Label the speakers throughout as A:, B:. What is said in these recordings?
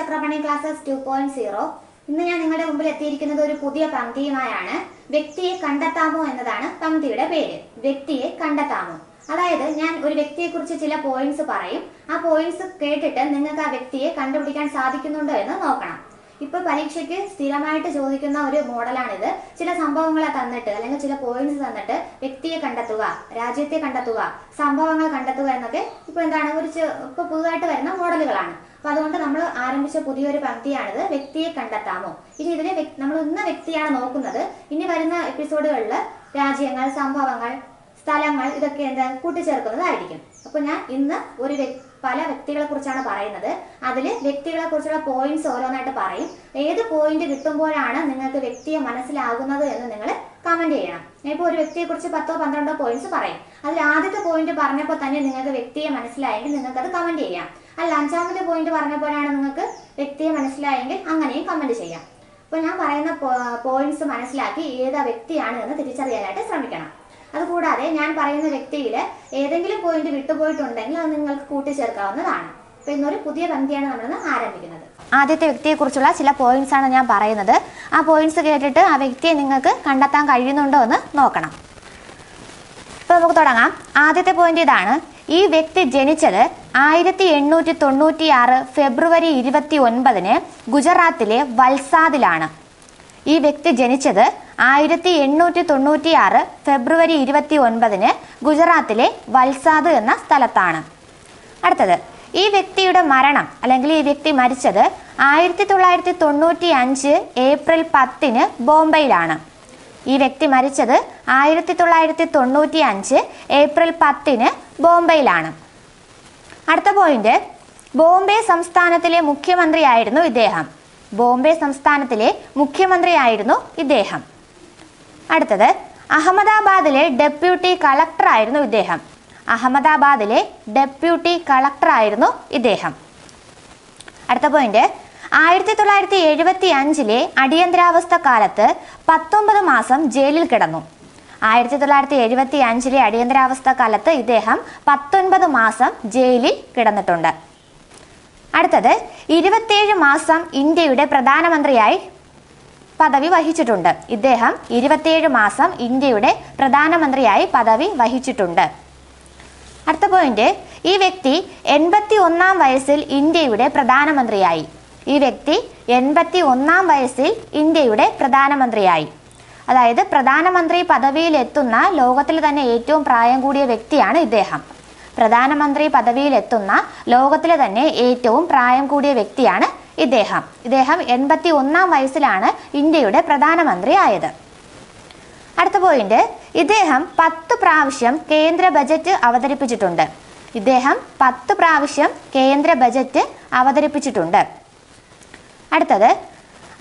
A: Chakrapani classes two point zero ഇന്ന് ഞാൻ നിങ്ങളുടെ മുമ്പിൽ എത്തിയിരിക്കുന്നത് ഒരു പുതിയ പങ്ക്തിയുമായാണ് വ്യക്തിയെ കണ്ടെത്താമോ എന്നതാണ് പങ്ക്തിയുടെ പേര്. വ്യക്തിയെ കണ്ടെത്താമോ. അതായത് ഞാൻ ഒരു വ്യക്തിയെ കുറിച്ച് ചില പോയിന്റ്സ് പറയും. ആ പോയിന്റ്സ് കേട്ടിട്ട് നിങ്ങൾക്ക് ആ വ്യക്തിയെ കണ്ടുപിടിക്കാൻ സാധിക്കുന്നുണ്ടോ എന്ന് നോക്കണം. ഇപ്പൊ പരീക്ഷയ്ക്ക് സ്ഥിരമായിട്ട് ചോദിക്കുന്ന ഒരു മോഡലാണിത്. ചില സംഭവങ്ങളെ തന്നിട്ട് അല്ലെങ്കിൽ ചില പോയിന്റ്സ് തന്നിട്ട് വ്യക്തിയെ കണ്ടെത്തുക രാജ്യത്തെ കണ്ടെത്തുക സംഭവങ്ങൾ കണ്ടെത്തുക എന്നൊക്കെ ഇപ്പൊ എന്താണ്? ഒരു ഇപ്പൊ പുതുതായിട്ട് വരുന്ന മോഡലുകളാണ്. അപ്പൊ അതുകൊണ്ട് നമ്മൾ ആരംഭിച്ച പുതിയൊരു പങ്ക്തിയാണിത് വ്യക്തിയെ കണ്ടെത്താമോ? ഇനി ഇതിനെ നമ്മൾ ഇന്ന വ്യക്തിയാണ് നോക്കുന്നത്. ഇനി വരുന്ന എപ്പിസോഡുകളിൽ രാജ്യങ്ങൾ സംഭവങ്ങൾ സ്ഥലങ്ങൾ ഇതൊക്കെ എന്താ? കൂട്ടിച്ചേർക്കുന്നതായിരിക്കും. അപ്പൊ ഞാൻ ഇന്ന് ഒരു പല വ്യക്തികളെ കുറിച്ചാണ് പറയുന്നത്. അതിൽ വ്യക്തികളെ കുറിച്ചുള്ള പോയിന്റ്സ് ഓരോന്നായിട്ട് പറയും. ഏത് പോയിന്റ് കിട്ടുമ്പോഴാണ് നിങ്ങൾക്ക് വ്യക്തിയെ മനസ്സിലാകുന്നത് എന്ന് നിങ്ങൾ കമന്റ് ചെയ്യണം. ഞാൻ ഇപ്പോൾ ഒരു വ്യക്തിയെ കുറിച്ച് പത്തോ പന്ത്രണ്ടോ പോയിന്റ്സ് പറയും. അതിൽ ആദ്യത്തെ പോയിന്റ് പറഞ്ഞപ്പോൾ തന്നെ നിങ്ങൾക്ക് വ്യക്തിയെ മനസ്സിലായെങ്കിൽ നിങ്ങൾക്ക് അത് കമന്റ് ചെയ്യാം. അല്ല അഞ്ചാമത്തെ പോയിന്റ് പറഞ്ഞപ്പോഴാണ് നിങ്ങൾക്ക് വ്യക്തിയെ മനസ്സിലായെങ്കിൽ അങ്ങനെയും കമന്റ് ചെയ്യാം. അപ്പോൾ ഞാൻ പറയുന്ന പോയിന്റ്സ് മനസ്സിലാക്കി ഏതാ വ്യക്തിയാണ് എന്ന് തിരിച്ചറിയാനായിട്ട് ശ്രമിക്കണം. അതുകൂടാതെ ഞാൻ പറയുന്ന വ്യക്തിയിൽ ഏതെങ്കിലും പോയിന്റ് വിട്ടുപോയിട്ടുണ്ടെങ്കിൽ അത് നിങ്ങൾക്ക് കൂട്ടിച്ചേർക്കാവുന്നതാണ്. അപ്പോൾ ഇന്നൊരു പുതിയ പന്തിയാണ് നമ്മളിന്ന് ആരംഭിക്കുന്നത്. ആദ്യത്തെ വ്യക്തിയെക്കുറിച്ചുള്ള ചില പോയിന്റ്സ് ആണ് ഞാൻ പറയുന്നത്. ആ പോയിന്റ്സ് കേട്ടിട്ട് ആ വ്യക്തിയെ നിങ്ങൾക്ക് കണ്ടെത്താൻ കഴിയുന്നുണ്ടോ എന്ന് നോക്കണം. ഇപ്പൊ നമുക്ക് തുടങ്ങാം. ആദ്യത്തെ പോയിന്റ് ഇതാണ്. ഈ വ്യക്തി ജനിച്ചത് ആയിരത്തി എണ്ണൂറ്റി തൊണ്ണൂറ്റി ആറ് ഫെബ്രുവരി ഇരുപത്തി ഒൻപതിന് ഗുജറാത്തിലെ വൽസാദിലാണ്. ഈ വ്യക്തി ജനിച്ചത് ആയിരത്തി എണ്ണൂറ്റി തൊണ്ണൂറ്റി ആറ് ഫെബ്രുവരി ഇരുപത്തി ഒൻപതിന് ഗുജറാത്തിലെ വൽസാദ് എന്ന സ്ഥലത്താണ്. അടുത്തത് ഈ വ്യക്തിയുടെ മരണം അല്ലെങ്കിൽ ഈ വ്യക്തി മരിച്ചത് ആയിരത്തി തൊള്ളായിരത്തി തൊണ്ണൂറ്റി അഞ്ച് ഏപ്രിൽ പത്തിന് ബോംബെയിലാണ്. ഈ വ്യക്തി മരിച്ചത് ആയിരത്തി തൊള്ളായിരത്തി തൊണ്ണൂറ്റി അഞ്ച് ഏപ്രിൽ പത്തിന് ബോംബെയിലാണ്. അടുത്ത പോയിന്റ് ബോംബെ സംസ്ഥാനത്തിലെ മുഖ്യമന്ത്രിയായിരുന്നു ഇദ്ദേഹം. ബോംബെ സംസ്ഥാനത്തിലെ മുഖ്യമന്ത്രിയായിരുന്നു ഇദ്ദേഹം. അടുത്തത് അഹമ്മദാബാദിലെ ഡെപ്യൂട്ടി കളക്ടറായിരുന്നു ഇദ്ദേഹം. അഹമ്മദാബാദിലെ ഡെപ്യൂട്ടി കളക്ടറായിരുന്നു ഇദ്ദേഹം. അടുത്ത പോയിന്റ് ആയിരത്തി തൊള്ളായിരത്തി എഴുപത്തി അഞ്ചിലെ അടിയന്തരാവസ്ഥ കാലത്ത് പത്തൊമ്പത് മാസം ജയിലിൽ കിടന്നു. ആയിരത്തി തൊള്ളായിരത്തി എഴുപത്തി അഞ്ചിലെ അടിയന്തരാവസ്ഥ കാലത്ത് ഇദ്ദേഹം പത്തൊൻപത് മാസം ജയിലിൽ കിടന്നിട്ടുണ്ട്. അടുത്തത് ഇരുപത്തിയേഴ് മാസം ഇന്ത്യയുടെ പ്രധാനമന്ത്രിയായി പദവി വഹിച്ചിട്ടുണ്ട്. ഇദ്ദേഹം ഇരുപത്തിയേഴ് മാസം ഇന്ത്യയുടെ പ്രധാനമന്ത്രിയായി പദവി വഹിച്ചിട്ടുണ്ട്. അടുത്ത പോയിന്റ് ഈ വ്യക്തി എൺപത്തി ഒന്നാം വയസ്സിൽ ഇന്ത്യയുടെ പ്രധാനമന്ത്രിയായി. ഈ വ്യക്തി എൺപത്തി ഒന്നാം വയസ്സിൽ ഇന്ത്യയുടെ പ്രധാനമന്ത്രിയായി. അതായത് പ്രധാനമന്ത്രി പദവിയിലെത്തുന്ന ലോകത്തിൽ തന്നെ ഏറ്റവും പ്രായം കൂടിയ വ്യക്തിയാണ് ഇദ്ദേഹം. പ്രധാനമന്ത്രി പദവിയിലെത്തുന്ന ലോകത്തിലെ തന്നെ ഏറ്റവും പ്രായം കൂടിയ വ്യക്തിയാണ് ഇദ്ദേഹം. ഇദ്ദേഹം എൺപത്തി ഒന്നാം വയസ്സിലാണ് ഇന്ത്യയുടെ പ്രധാനമന്ത്രി ആയത്. അടുത്ത പോയിന്റ് ഇദ്ദേഹം പത്ത് പ്രാവശ്യം കേന്ദ്ര ബജറ്റ് അവതരിപ്പിച്ചിട്ടുണ്ട്. ഇദ്ദേഹം പത്ത് പ്രാവശ്യം കേന്ദ്ര ബജറ്റ് അവതരിപ്പിച്ചിട്ടുണ്ട്. അടുത്തത്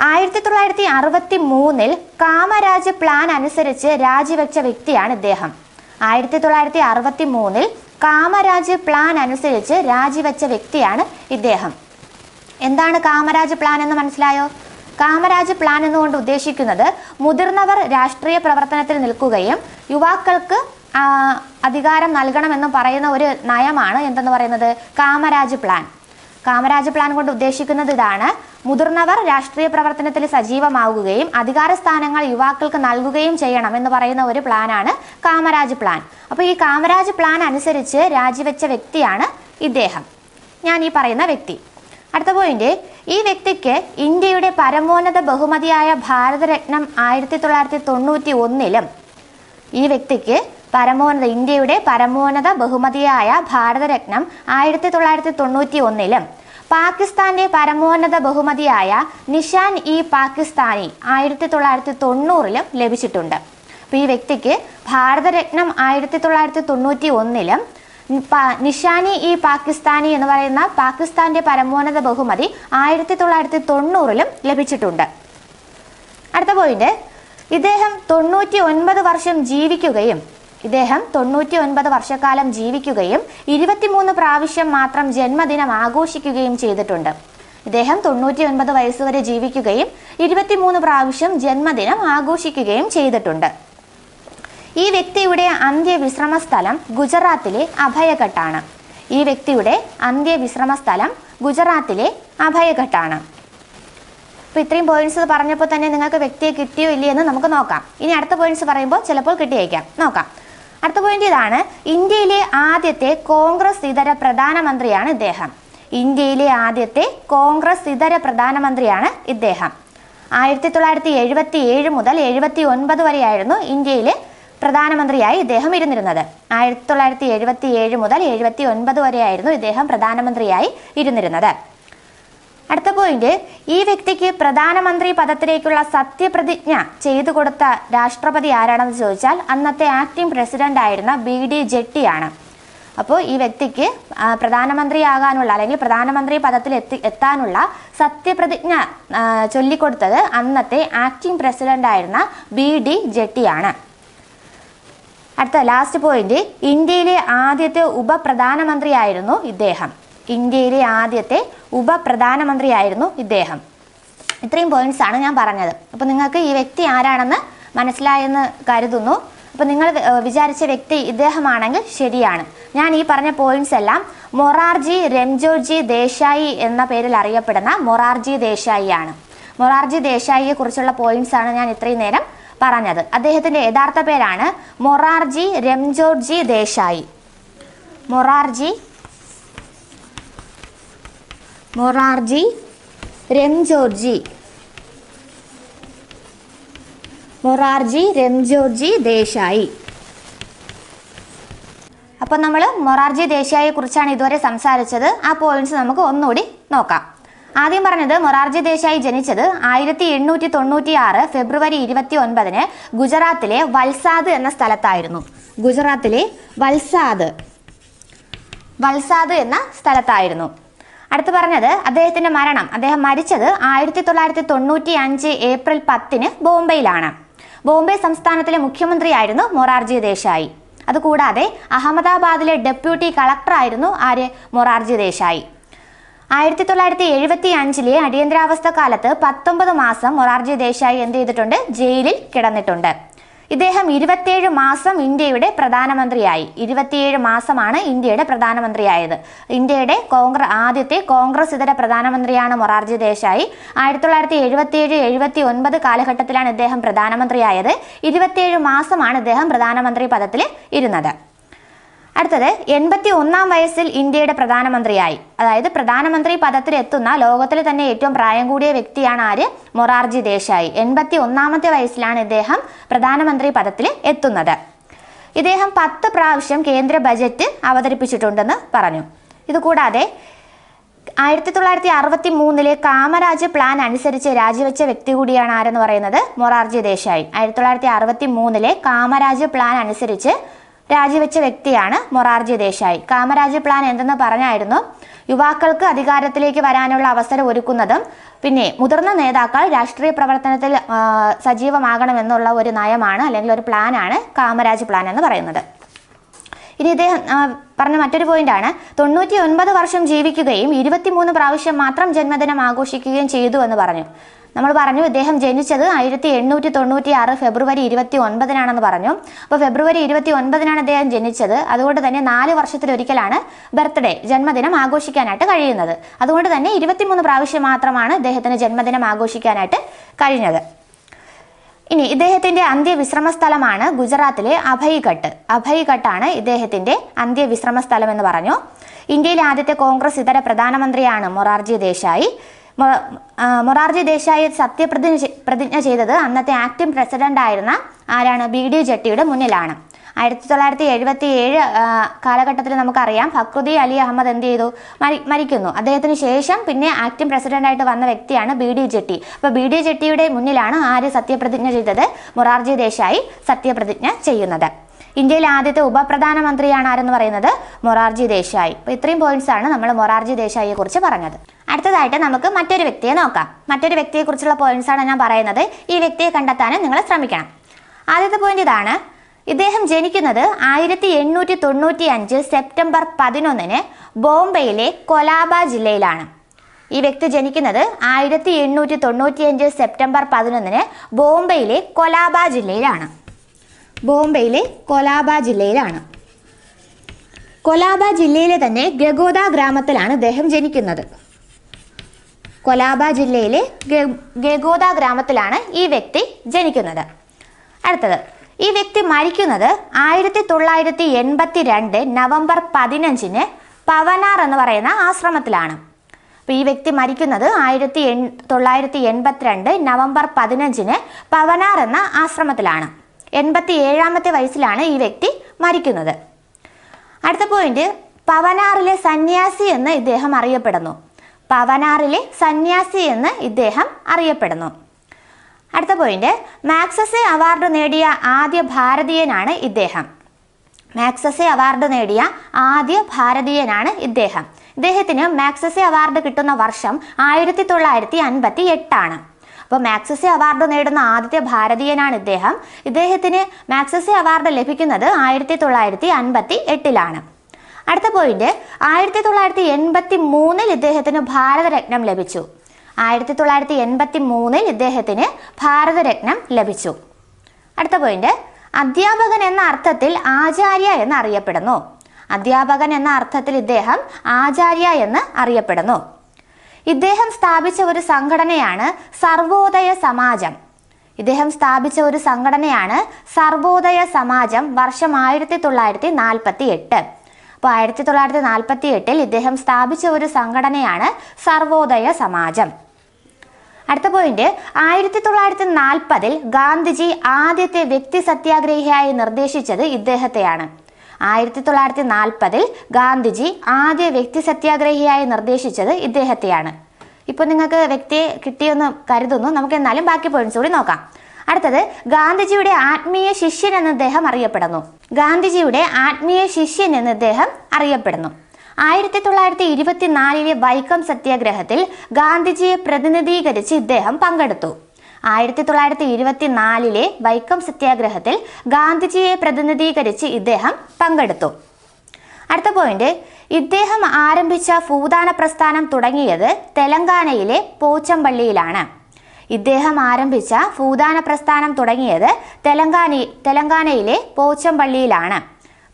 A: ആയിരത്തി തൊള്ളായിരത്തി അറുപത്തി മൂന്നിൽ കാമരാജ് പ്ലാൻ അനുസരിച്ച് രാജിവെച്ച വ്യക്തിയാണ് ഇദ്ദേഹം. ആയിരത്തി തൊള്ളായിരത്തി അറുപത്തി മൂന്നിൽ കാമരാജ് പ്ലാൻ അനുസരിച്ച് രാജിവെച്ച വ്യക്തിയാണ് ഇദ്ദേഹം. എന്താണ് കാമരാജ് പ്ലാൻ എന്ന് മനസ്സിലായോ? കാമരാജ് പ്ലാൻ എന്നുകൊണ്ട് ഉദ്ദേശിക്കുന്നത് മുതിർന്നവർ രാഷ്ട്രീയ പ്രവർത്തനത്തിൽ നിൽക്കുകയും യുവാക്കൾക്ക് അധികാരം നൽകണമെന്ന് പറയുന്ന ഒരു നയമാണ് എന്തെന്ന് പറയുന്നത്? കാമരാജ് പ്ലാൻ കാമരാജ് പ്ലാൻ കൊണ്ട് ഉദ്ദേശിക്കുന്നത് ഇതാണ് മുതിർന്നവർ രാഷ്ട്രീയ പ്രവർത്തനത്തിൽ സജീവമാവുകയും അധികാര സ്ഥാനങ്ങൾ യുവാക്കൾക്ക് നൽകുകയും ചെയ്യണം എന്ന് പറയുന്ന ഒരു പ്ലാനാണ് കാമരാജ് പ്ലാൻ. അപ്പോൾ ഈ കാമരാജ് പ്ലാൻ അനുസരിച്ച് രാജിവെച്ച വ്യക്തിയാണ് ഇദ്ദേഹം. ഞാൻ ഈ പറയുന്ന വ്യക്തി. അടുത്ത പോയിന്റ് ഈ വ്യക്തിക്ക് ഇന്ത്യയുടെ പരമോന്നത ബഹുമതിയായ ഭാരതരത്നം ആയിരത്തി തൊള്ളായിരത്തി തൊണ്ണൂറ്റി ഒന്നിലും ഈ വ്യക്തിക്ക് പരമോന്നത ഇന്ത്യയുടെ പരമോന്നത ബഹുമതിയായ ഭാരതരത്നം ആയിരത്തി തൊള്ളായിരത്തി തൊണ്ണൂറ്റി ഒന്നിലും പാകിസ്ഥാന്റെ പരമോന്നത ബഹുമതിയായ നിഷാൻ ഇ പാകിസ്ഥാനി ആയിരത്തി തൊള്ളായിരത്തി തൊണ്ണൂറിലും ലഭിച്ചിട്ടുണ്ട്. അപ്പോൾ ഈ വ്യക്തിക്ക് ഭാരതരത്നം ആയിരത്തി തൊള്ളായിരത്തി തൊണ്ണൂറ്റി ഒന്നിലും നിഷാനി ഇ പാകിസ്ഥാനി എന്ന് പറയുന്ന പാകിസ്ഥാന്റെ പരമോന്നത ബഹുമതി ആയിരത്തി തൊള്ളായിരത്തി തൊണ്ണൂറിലും ലഭിച്ചിട്ടുണ്ട്. അടുത്ത പോയിന്റ് ഇദ്ദേഹം തൊണ്ണൂറ്റി ഒൻപത് വർഷം ജീവിക്കുകയും ഇദ്ദേഹം തൊണ്ണൂറ്റി ഒൻപത് വർഷക്കാലം ജീവിക്കുകയും ഇരുപത്തിമൂന്ന് പ്രാവശ്യം മാത്രം ജന്മദിനം ആഘോഷിക്കുകയും ചെയ്തിട്ടുണ്ട്. ഇദ്ദേഹം തൊണ്ണൂറ്റി ഒൻപത് വയസ്സുവരെ ജീവിക്കുകയും ഇരുപത്തിമൂന്ന് പ്രാവശ്യം ജന്മദിനം ആഘോഷിക്കുകയും ചെയ്തിട്ടുണ്ട്. ഈ വ്യക്തിയുടെ അന്ത്യവിശ്രമ സ്ഥലം ഗുജറാത്തിലെ അഭയഘട്ടാണ്. ഈ വ്യക്തിയുടെ അന്ത്യവിശ്രമ സ്ഥലം ഗുജറാത്തിലെ അഭയഘട്ടാണ്. അപ്പോൾ ഇത്രയും പോയിന്റ്സ് പറഞ്ഞപ്പോൾ തന്നെ നിങ്ങൾക്ക് വ്യക്തിയെ കിട്ടിയോ ഇല്ലയെന്ന് നമുക്ക് നോക്കാം. ഇനി അടുത്ത പോയിന്റ്സ് പറയുമ്പോൾ ചിലപ്പോൾ കിട്ടിയേക്കാം. നോക്കാം. അടുത്ത പോയിന്റ് ഇതാണ്. ഇന്ത്യയിലെ ആദ്യത്തെ കോൺഗ്രസ് ഇതര പ്രധാനമന്ത്രിയാണ് ഇദ്ദേഹം. ഇന്ത്യയിലെ ആദ്യത്തെ കോൺഗ്രസ് ഇതര പ്രധാനമന്ത്രിയാണ് ഇദ്ദേഹം. ആയിരത്തി തൊള്ളായിരത്തി എഴുപത്തി ഏഴ് മുതൽ എഴുപത്തി ഒൻപത് വരെയായിരുന്നു ഇന്ത്യയിലെ പ്രധാനമന്ത്രിയായി ഇദ്ദേഹം ഇരുന്നിരുന്നത്. ആയിരത്തി തൊള്ളായിരത്തി എഴുപത്തി ഏഴ് മുതൽ എഴുപത്തി ഒൻപത് വരെയായിരുന്നു ഇദ്ദേഹം പ്രധാനമന്ത്രിയായി ഇരുന്നിരുന്നത്. അടുത്ത പോയിന്റ് ഈ വ്യക്തിക്ക് പ്രധാനമന്ത്രി പദത്തിലേക്കുള്ള സത്യപ്രതിജ്ഞ ചെയ്തു കൊടുത്ത രാഷ്ട്രപതി ആരാണെന്ന് ചോദിച്ചാൽ അന്നത്തെ ആക്ടിംഗ് പ്രസിഡന്റ് ആയിരുന്ന ബി ഡി ജെട്ടിയാണ് അപ്പോൾ ഈ വ്യക്തിക്ക് പ്രധാനമന്ത്രിയാകാനുള്ള അല്ലെങ്കിൽ പ്രധാനമന്ത്രി പദത്തിൽ എത്തി എത്താനുള്ള സത്യപ്രതിജ്ഞ ചൊല്ലിക്കൊടുത്തത് അന്നത്തെ ആക്ടിംഗ് പ്രസിഡന്റ് ആയിരുന്ന ബി ഡി ജെട്ടിയാണ് അടുത്ത ലാസ്റ്റ് പോയിന്റ് ഇന്ത്യയിലെ ആദ്യത്തെ ഉപപ്രധാനമന്ത്രിയായിരുന്നു ഇദ്ദേഹം. ഇന്ത്യയിലെ ആദ്യത്തെ ഉപപ്രധാനമന്ത്രിയായിരുന്നു ഇദ്ദേഹം. ഇത്രയും പോയിന്റ്സ് ആണ് ഞാൻ പറഞ്ഞത്. അപ്പോൾ നിങ്ങൾക്ക് ഈ വ്യക്തി ആരാണെന്ന് മനസ്സിലായെന്ന് കരുതുന്നു. അപ്പോൾ നിങ്ങൾ വിചാരിച്ച വ്യക്തി ഇദ്ദേഹമാണെങ്കിൽ ശരിയാണ്. ഞാൻ ഈ പറഞ്ഞ പോയിന്റ്സ് എല്ലാം മൊറാർജി രംജോജി ദേശായി എന്ന പേരിൽ അറിയപ്പെടുന്ന മൊറാർജി ദേശായി ആണ് മൊറാർജി ദേശായിയെ കുറിച്ചുള്ള പോയിന്റ്സ് ആണ് ഞാൻ ഇത്രയും നേരം പറഞ്ഞത്. അദ്ദേഹത്തിന്റെ യഥാർത്ഥ പേരാണ് മൊറാർജി രംജോർജി ദേശായി. മൊറാർജി മൊറാർജി രംജോർജി. മൊറാർജി രംജോർജി ദേശായി. അപ്പോൾ നമ്മൾ മൊറാർജി ദേശായിയെ കുറിച്ചാണ് ഇതുവരെ സംസാരിച്ചത്. ആ പോയിന്റ്സ് നമുക്ക് ഒന്നുകൂടി നോക്കാം. ആദ്യം പറഞ്ഞത് മൊറാർജി ദേശായി ജനിച്ചത് ആയിരത്തി എണ്ണൂറ്റി തൊണ്ണൂറ്റി ആറ് ഫെബ്രുവരി ഇരുപത്തി ഒൻപതിന് ഗുജറാത്തിലെ വൽസാദ് എന്ന സ്ഥലത്തായിരുന്നു. ഗുജറാത്തിലെ വൽസാദ്. വൽസാദ് എന്ന സ്ഥലത്തായിരുന്നു. അടുത്ത് പറഞ്ഞത് അദ്ദേഹത്തിന്റെ മരണം. അദ്ദേഹം മരിച്ചത് ആയിരത്തി തൊള്ളായിരത്തി തൊണ്ണൂറ്റി അഞ്ച് ഏപ്രിൽ പത്തിന് ബോംബെയിലാണ്. ബോംബെ സംസ്ഥാനത്തിലെ മുഖ്യമന്ത്രിയായിരുന്നു മൊറാർജി ദേശായി. അതുകൂടാതെ അഹമ്മദാബാദിലെ ഡെപ്യൂട്ടി കളക്ടറായിരുന്നു ആര് മൊറാർജി ദേശായി. ആയിരത്തി തൊള്ളായിരത്തി എഴുപത്തി അഞ്ചിലെ അടിയന്തരാവസ്ഥ കാലത്ത് പത്തൊമ്പത് മാസം മൊറാർജി ദേശായി എന്ത് ചെയ്തിട്ടുണ്ട്? ജയിലിൽ കിടന്നിട്ടുണ്ട്. ഇദ്ദേഹം ഇരുപത്തിയേഴ് മാസം ഇന്ത്യയുടെ പ്രധാനമന്ത്രിയായി. ഇരുപത്തിയേഴ് മാസമാണ് ഇന്ത്യയുടെ പ്രധാനമന്ത്രിയായത്. ഇന്ത്യയുടെ കോൺഗ്രസ് ആദ്യത്തെ കോൺഗ്രസ് ഇതര പ്രധാനമന്ത്രിയാണ് മൊറാർജി ദേശായി. ആയിരത്തി തൊള്ളായിരത്തി എഴുപത്തിയേഴ് എഴുപത്തി ഒൻപത് കാലഘട്ടത്തിലാണ് ഇദ്ദേഹം പ്രധാനമന്ത്രിയായത്. ഇരുപത്തിയേഴ് മാസമാണ് ഇദ്ദേഹം പ്രധാനമന്ത്രി പദത്തിൽ ഇരുന്നത്. അടുത്തത് എൺപത്തി ഒന്നാം വയസ്സിൽ ഇന്ത്യയുടെ പ്രധാനമന്ത്രിയായി. അതായത് പ്രധാനമന്ത്രി പദത്തിൽ എത്തുന്ന ലോകത്തിലെ തന്നെ ഏറ്റവും പ്രായം കൂടിയ വ്യക്തിയാണ് ആര്? മൊറാർജി ദേശായി. എൺപത്തി ഒന്നാമത്തെ വയസ്സിലാണ് ഇദ്ദേഹം പ്രധാനമന്ത്രി പദത്തിൽ എത്തുന്നത്. ഇദ്ദേഹം പത്ത് പ്രാവശ്യം കേന്ദ്ര ബജറ്റ് അവതരിപ്പിച്ചിട്ടുണ്ടെന്ന് പറഞ്ഞു. ഇതുകൂടാതെ ആയിരത്തി തൊള്ളായിരത്തി അറുപത്തി മൂന്നിലെ കാമരാജ് പ്ലാൻ അനുസരിച്ച് രാജിവെച്ച വ്യക്തി കൂടിയാണ് ആരെന്ന് പറയുന്നത്? മൊറാർജി ദേശായി. ആയിരത്തി തൊള്ളായിരത്തി അറുപത്തി മൂന്നിലെ കാമരാജ് പ്ലാൻ അനുസരിച്ച് രാജിവെച്ച വ്യക്തിയാണ് മൊറാർജി ദേശായി. കാമരാജ് പ്ലാൻ എന്തെന്ന് പറഞ്ഞായിരുന്നു? യുവാക്കൾക്ക് അധികാരത്തിലേക്ക് വരാനുള്ള അവസരം ഒരുക്കുന്നതും പിന്നെ മുതിർന്ന നേതാക്കൾ രാഷ്ട്രീയ പ്രവർത്തനത്തിൽ സജീവമാകണമെന്നുള്ള ഒരു നയമാണ് അല്ലെങ്കിൽ ഒരു പ്ലാനാണ് കാമരാജ് പ്ലാൻ എന്ന് പറയുന്നത്. ഇനി ഇദ്ദേഹം പറഞ്ഞ മറ്റൊരു പോയിന്റ് ആണ് തൊണ്ണൂറ്റി ഒൻപത് വർഷം ജീവിക്കുകയും ഇരുപത്തിമൂന്ന് പ്രാവശ്യം മാത്രം ജന്മദിനം ആഘോഷിക്കുകയും ചെയ്തു എന്ന് പറഞ്ഞു. നമ്മൾ പറഞ്ഞു ഇദ്ദേഹം ജനിച്ചത് ആയിരത്തി എണ്ണൂറ്റി തൊണ്ണൂറ്റി ആറ് ഫെബ്രുവരി ഇരുപത്തി ഒൻപതിനാണെന്ന് പറഞ്ഞു. അപ്പോൾ ഫെബ്രുവരി ഇരുപത്തി ഒൻപതിനാണ് അദ്ദേഹം ജനിച്ചത്. അതുകൊണ്ട് തന്നെ നാല് വർഷത്തിലൊരിക്കലാണ് ബർത്ത്ഡേ ജന്മദിനം ആഘോഷിക്കാനായിട്ട് കഴിയുന്നത്. അതുകൊണ്ട് തന്നെ ഇരുപത്തിമൂന്ന് പ്രാവശ്യം മാത്രമാണ് ഇദ്ദേഹത്തിന് ജന്മദിനം ആഘോഷിക്കാനായിട്ട് കഴിഞ്ഞത്. ഇനി ഇദ്ദേഹത്തിന്റെ അന്ത്യവിശ്രമ സ്ഥലമാണ് ഗുജറാത്തിലെ അഭയ്ഘട്ട്. അഭയ്ഘട്ടാണ് ഇദ്ദേഹത്തിന്റെ അന്ത്യവിശ്രമ സ്ഥലം എന്ന് പറഞ്ഞു. ഇന്ത്യയിലെ ആദ്യത്തെ കോൺഗ്രസ് ഇതര പ്രധാനമന്ത്രിയാണ് മൊറാർജി ദേശായി. മൊറാർജി ദേശായി സത്യപ്രതിജ്ഞ പ്രതിജ്ഞ ചെയ്തത് അന്നത്തെ ആക്ടിംഗ് പ്രസിഡന്റ് ആയിരുന്ന ആരാണ്? ബി ഡി ജെട്ടിയുടെ മുന്നിലാണ്. ആയിരത്തി തൊള്ളായിരത്തി എഴുപത്തി ഏഴ് കാലഘട്ടത്തിൽ നമുക്കറിയാം ഫക്രുദ്ദീൻ അലി അഹമ്മദ് എന്ത് ചെയ്തു? മരി- മരിക്കുന്നു. അദ്ദേഹത്തിന് ശേഷം പിന്നെ ആക്ടിംഗ് പ്രസിഡന്റായിട്ട് വന്ന വ്യക്തിയാണ് ബി ഡി ജെട്ടി. അപ്പോൾ ബി ഡി ജെട്ടിയുടെ മുന്നിലാണ് ആര് സത്യപ്രതിജ്ഞ ചെയ്തത്? മൊറാർജി ദേശായി സത്യപ്രതിജ്ഞ ചെയ്യുന്നത്. ഇന്ത്യയിലെ ആദ്യത്തെ ഉപപ്രധാനമന്ത്രിയാണ് ആരെന്ന് പറയുന്നത് മൊറാർജി ദേശായി. അപ്പോൾ ഇത്രയും പോയിന്റ്സ് ആണ് നമ്മൾ മൊറാർജി ദേശായിയെ കുറിച്ച് പറഞ്ഞത്. അടുത്തതായിട്ട് നമുക്ക് മറ്റൊരു വ്യക്തിയെ നോക്കാം. മറ്റൊരു വ്യക്തിയെ കുറിച്ചുള്ള പോയിന്റ്സ് ആണ് ഞാൻ പറയുന്നത്. ഈ വ്യക്തിയെ കണ്ടെത്താനും നിങ്ങൾ ശ്രമിക്കണം. ആദ്യത്തെ പോയിന്റ് ഇതാണ്. ഇദ്ദേഹം ജനിക്കുന്നത് ആയിരത്തി എണ്ണൂറ്റി തൊണ്ണൂറ്റി അഞ്ച് സെപ്റ്റംബർ പതിനൊന്നിന് ബോംബെയിലെ കൊലാബ ജില്ലയിലാണ്. ഈ വ്യക്തി ജനിക്കുന്നത് ആയിരത്തി എണ്ണൂറ്റി തൊണ്ണൂറ്റി അഞ്ച് സെപ്റ്റംബർ പതിനൊന്നിന് ബോംബെയിലെ കൊലാബ ജില്ലയിലാണ്. ബോംബെയിലെ കൊലാബ ജില്ലയിലാണ്. കൊലാബ ജില്ലയിലെ തന്നെ ഗഗോദ ഗ്രാമത്തിലാണ് അദ്ദേഹം ജനിക്കുന്നത്. കൊലാബ ജില്ലയിലെ ഗഗോദ ഗ്രാമത്തിലാണ് ഈ വ്യക്തി ജനിക്കുന്നത്. അടുത്തത് ഈ വ്യക്തി മരിക്കുന്നത് ആയിരത്തി തൊള്ളായിരത്തി എൺപത്തി രണ്ട് നവംബർ പതിനഞ്ചിന് പവനാർ എന്ന് പറയുന്ന ആശ്രമത്തിലാണ്. അപ്പോൾ ഈ വ്യക്തി മരിക്കുന്നത് ആയിരത്തി എൺ തൊള്ളായിരത്തി എൺപത്തിരണ്ട് നവംബർ പതിനഞ്ചിന് പവനാർ എന്ന ആശ്രമത്തിലാണ്. എൺപത്തി ഏഴാമത്തെ വയസ്സിലാണ് ഈ വ്യക്തി മരിക്കുന്നത്. അടുത്ത പോയിന്റ് പവനാറിലെ സന്യാസി എന്ന് ഇദ്ദേഹം അറിയപ്പെടുന്നു. പവനാറിലെ സന്യാസി എന്ന് ഇദ്ദേഹം അറിയപ്പെടുന്നു. അടുത്ത പോയിന്റ് മാക്സസെ അവാർഡ് നേടിയ ആദ്യ ഭാരതീയനാണ് ഇദ്ദേഹം. മാക്സസെ അവാർഡ് നേടിയ ആദ്യ ഭാരതീയനാണ് ഇദ്ദേഹം. ഇദ്ദേഹത്തിന് മാക്സസെ അവാർഡ് കിട്ടുന്ന വർഷം ആയിരത്തി തൊള്ളായിരത്തി അൻപത്തി എട്ടാണ് അപ്പോൾ മാക്സസെ അവാർഡ് നേടുന്ന ആദ്യത്തെ ഭാരതീയനാണ് ഇദ്ദേഹം. ഇദ്ദേഹത്തിന് മാക്സസെ അവാർഡ് ലഭിക്കുന്നത് ആയിരത്തി തൊള്ളായിരത്തി അൻപത്തി എട്ടിലാണ് അടുത്ത പോയിന്റ് ആയിരത്തി തൊള്ളായിരത്തി എൺപത്തി മൂന്നിൽ ഇദ്ദേഹത്തിന് ഭാരതരത്നം ലഭിച്ചു. ആയിരത്തി തൊള്ളായിരത്തി എൺപത്തി മൂന്നിൽ ഇദ്ദേഹത്തിന് ഭാരതരത്നം ലഭിച്ചു. അടുത്ത പോയിന്റ് അധ്യാപകൻ എന്ന അർത്ഥത്തിൽ ആചാര്യ എന്ന് അറിയപ്പെടുന്നു. അധ്യാപകൻ എന്ന അർത്ഥത്തിൽ ഇദ്ദേഹം ആചാര്യ എന്ന് അറിയപ്പെടുന്നു. ഇദ്ദേഹം സ്ഥാപിച്ച ഒരു സംഘടനയാണ് സർവോദയ സമാജം. ഇദ്ദേഹം സ്ഥാപിച്ച ഒരു സംഘടനയാണ് സർവോദയ സമാജം വർഷം ആയിരത്തി തൊള്ളായിരത്തി നാൽപ്പത്തി എട്ട് അപ്പോൾ ആയിരത്തി തൊള്ളായിരത്തി നാൽപ്പത്തി എട്ടിൽ ഇദ്ദേഹം സ്ഥാപിച്ച ഒരു സംഘടനയാണ് സർവോദയ സമാജം. അടുത്ത പോയിന്റ് ആയിരത്തി തൊള്ളായിരത്തി നാൽപ്പതിൽ ഗാന്ധിജി ആദ്യത്തെ വ്യക്തി സത്യാഗ്രഹിയായി നിർദ്ദേശിച്ചത് ഇദ്ദേഹത്തെയാണ്. ആയിരത്തി തൊള്ളായിരത്തി നാൽപ്പതിൽ ഗാന്ധിജി ആദ്യ വ്യക്തി സത്യാഗ്രഹിയായി നിർദ്ദേശിച്ചത് ഇദ്ദേഹത്തെയാണ്. ഇപ്പൊ നിങ്ങൾക്ക് വ്യക്തിയെ കിട്ടിയെന്ന് കരുതുന്നു. നമുക്ക് എന്നാലും ബാക്കി പോയിന്റ്സ് കൂടി നോക്കാം. അടുത്തത് ഗാന്ധിജിയുടെ ആത്മീയ ശിഷ്യൻ എന്ന് അദ്ദേഹം അറിയപ്പെടുന്നു. ഗാന്ധിജിയുടെ ആത്മീയ ശിഷ്യൻ എന്ന് അദ്ദേഹം അറിയപ്പെടുന്നു. ആയിരത്തി തൊള്ളായിരത്തി ഇരുപത്തിനാലിലെ വൈക്കം സത്യാഗ്രഹത്തിൽ ഗാന്ധിജിയെ പ്രതിനിധീകരിച്ച് ഇദ്ദേഹം പങ്കെടുത്തു. ആയിരത്തി തൊള്ളായിരത്തി ഇരുപത്തിനാലിലെ വൈക്കം സത്യാഗ്രഹത്തിൽ ഗാന്ധിജിയെ പ്രതിനിധീകരിച്ച് ഇദ്ദേഹം പങ്കെടുത്തു. അടുത്ത പോയിന്റ് ഇദ്ദേഹം ആരംഭിച്ച ഭൂദാന പ്രസ്ഥാനം തുടങ്ങിയത് തെലങ്കാനയിലെ പോച്ചമ്പള്ളിയിലാണ്. ഇദ്ദേഹം ആരംഭിച്ച ഭൂദാന പ്രസ്ഥാനം തുടങ്ങിയത് തെലങ്കാന തെലങ്കാനയിലെ പോച്ചമ്പള്ളിയിലാണ്.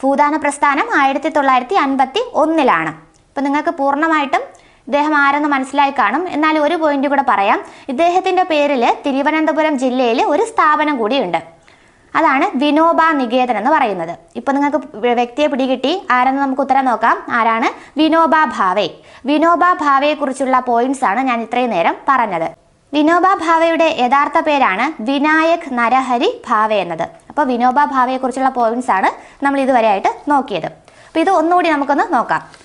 A: ഭൂദാന പ്രസ്ഥാനം ആയിരത്തി തൊള്ളായിരത്തി അൻപത്തി ഒന്നിലാണ് ഇപ്പം നിങ്ങൾക്ക് പൂർണമായിട്ടും ഇദ്ദേഹം ആരെന്ന് മനസ്സിലായി കാണും. എന്നാൽ ഒരു പോയിന്റ് കൂടെ പറയാം. ഇദ്ദേഹത്തിന്റെ പേരിൽ തിരുവനന്തപുരം ജില്ലയിൽ ഒരു സ്ഥാപനം കൂടിയുണ്ട്. അതാണ് വിനോബ നികേതൻ എന്ന് പറയുന്നത്. ഇപ്പൊ നിങ്ങൾക്ക് വ്യക്തിയെ പിടികിട്ടി ആരെന്ന് നമുക്ക് ഉത്തരം നോക്കാം. ആരാണ്? വിനോബ ഭാവെ. വിനോബ ഭാവയെ കുറിച്ചുള്ള പോയിന്റ്സ് ആണ് ഞാൻ ഇത്രയും നേരം പറഞ്ഞത്. വിനോബ ഭാവയുടെ യഥാർത്ഥ പേരാണ് വിനായക് നരഹരി ഭാവെ എന്നത്. അപ്പോൾ വിനോബ ഭാവയെ കുറിച്ചുള്ള പോയിന്റ്സ് ആണ് നമ്മൾ ഇതുവരെ ആയിട്ട് നോക്കിയത്. അപ്പോൾ ഇത് ഒന്നുകൂടി നമുക്കൊന്ന് നോക്കാം.